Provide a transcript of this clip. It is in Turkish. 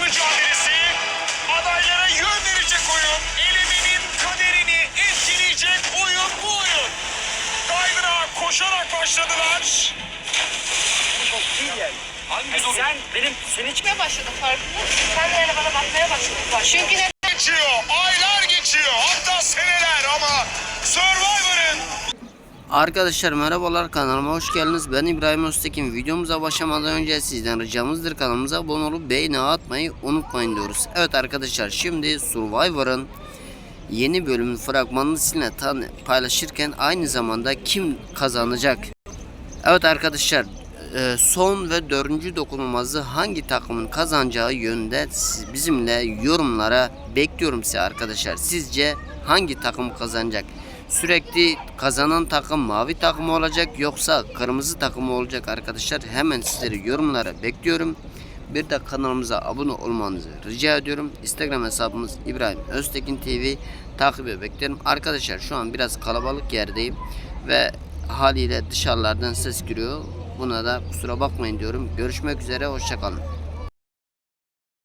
Mücadelesi. Adaylara yön verecek oyun. Elemenin kaderini etkileyecek oyun bu oyun. Kaydıra koşarak başladılar. Hangi? Sen benim seni hiç Çıkmaya başladım farkında mısın? Sen de yani bana bakmaya başladın. Çünkü Arkadaşlar merhabalar kanalıma hoş geldiniz. Ben İbrahim Öztekin. Videomuza başlamadan önce sizden ricamızdır kanalımıza abone olup beğeni atmayı unutmayın diyoruz. Evet arkadaşlar şimdi Survivor'ın yeni bölümün fragmanını sizinle paylaşırken aynı zamanda kim kazanacak? Evet arkadaşlar son ve dördüncü dokunulmazı hangi takımın kazanacağı yönünde bizimle yorumlara bekliyorum size arkadaşlar. Sizce hangi takım kazanacak? Sürekli kazanan takım mavi takım olacak yoksa kırmızı takım olacak arkadaşlar? Hemen sizleri yorumlara bekliyorum. Bir de kanalımıza abone olmanızı rica ediyorum. Instagram hesabımız İbrahim Öztekin TV takibe beklerim. Arkadaşlar şu an biraz kalabalık yerdeyim ve haliyle dışarılardan ses giriyor. Buna da kusura bakmayın diyorum. Görüşmek üzere hoşçakalın.